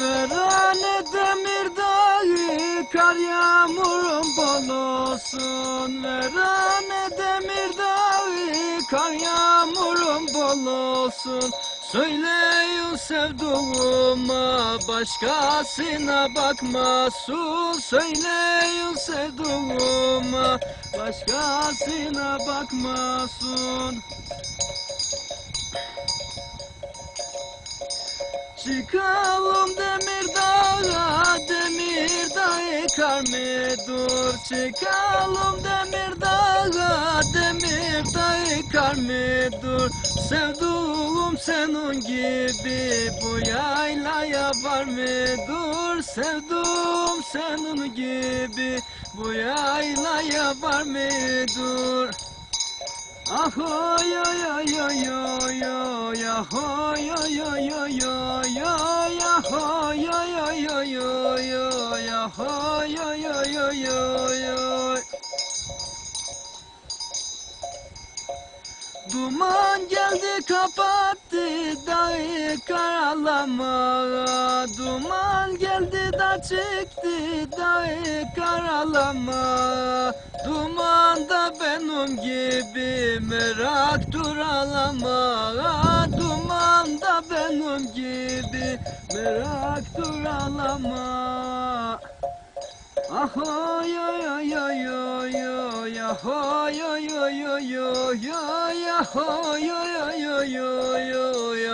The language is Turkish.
Verane demir dağı kar yağmurum bol Verane demir dağı kar yağmurum bol olsun Söyleyin sevduğuma başkasına bakmasın Söyleyin sevduğuma başkasına bakmasın Çıkalım demir dağa, demir dağı kar mı dur? Çıkalım demir dağa, demir dağı kar dur? Sevduğum senin gibi bu yaylaya var mı dur? Sevduğum senin gibi bu yaylaya var mı dur? Ah oy oy oy oy oy oy ah oy oy oy oy oy oy ah oy oy oy oy oy oy ah oy oy oy oy oy oy Duman geldi kapattı dağı karalama Duman geldi da çıktı dağı karalama Duman da benim gibi merak duralama Duman da benim gibi merak duralama Ah oy oy oy oy oy oy ah oy oy oy oy oy oy ah oy oy oy oy oy